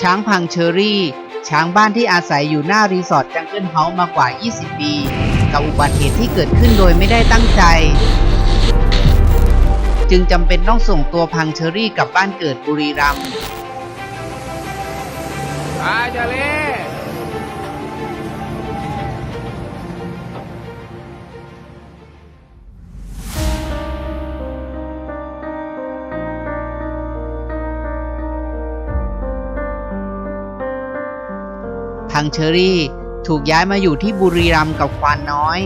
ช้างพังเชอรี่ ช้างบ้านที่อาศัยอยู่หน้ารีสอร์ทจังเกิลเฮาส์มากว่า 20 ปี กับอุบัติเหตุที่เกิดขึ้นโดยไม่ได้ตั้งใจ จึงจำเป็นต้องส่งตัวพังเชอรี่กลับบ้านเกิดบุรีรัมย์อาจาเล่ พังเชอรี่ ถูกย้ายมาอยู่ที่บุรีรัมย์กับควานน้อย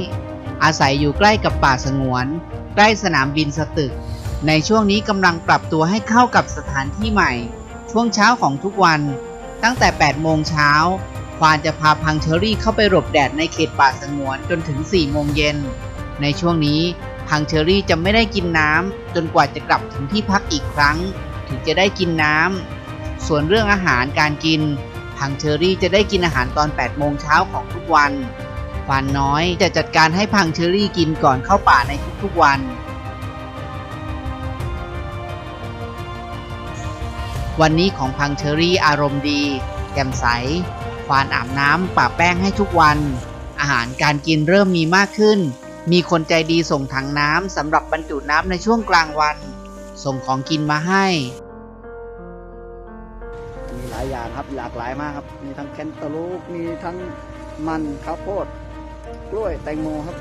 อาศัยอยู่ใกล้กับป่าสงวน ใกล้สนามบินสตึก ในช่วงนี้กำลังปรับตัวให้เข้ากับสถานที่ใหม่ ช่วงเช้าของทุกวัน ตั้งแต่ 8 โมงเช้า ควานจะพาพังเชอรี่เข้าไปหลบแดดในเขตป่าสงวนจนถึง 4 โมงเย็น ในช่วงนี้พังเชอรี่จะไม่ได้กินน้ำจนกว่าจะกลับถึงที่พักอีกครั้ง ถึงจะได้กินน้ำส่วนเรื่องอาหารการกิน พังเชอรี่จะได้กินอาหารตอน 8 โมงเช้าของทุกวันควานน้อยจะจัดการให้พังเชอรี่กินก่อนเข้าป่าในทุกๆวัน วันนี้ของพังเชอรี่อารมณ์ดีแจ่มใสควานอาบน้ำปะแป้งให้ทุกวัน อาหารการกินเริ่มมีมากขึ้น มีคนใจดีส่งถังน้ำสำหรับบรรจุน้ำในช่วงกลางวัน ส่งของกินมาให้ มีหลายอย่างครับหลากหลายมากครับ มีทั้งแคนตาลูปมีทั้งมันข้าวโพดกล้วยแตงโมครับ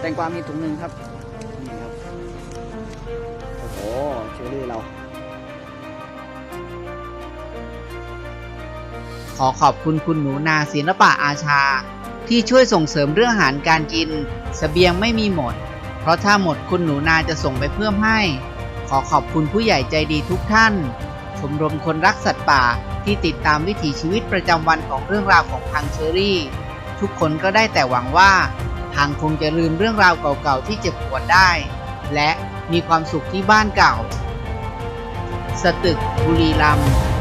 แตงกวามีถุงหนึ่งครับนี่ครับโอ้โหเชอรี่เรา ขอขอบคุณคุณหนูนาศิลปะอาชา ที่ช่วยส่งเสริมเรื่องอาหารการกินสเสบียงไม่มีหมด เพราะถ้าหมดคุณหนูนาจะส่งไปเพิ่มให้ ขอขอบคุณผู้ใหญ่ใจดีทุกท่าน ชมรมคนรักสัตว์ป่าที่ติดตามวิถีชีวิตประจำวันของเรื่องราวของพังเชอรี่ ทุกคนก็ได้แต่หวังว่าพังคงจะลืมเรื่องราวเก่าๆที่เจ็บปวดได้ และมีความสุขที่บ้านเก่า สตึกบุรีรัมย์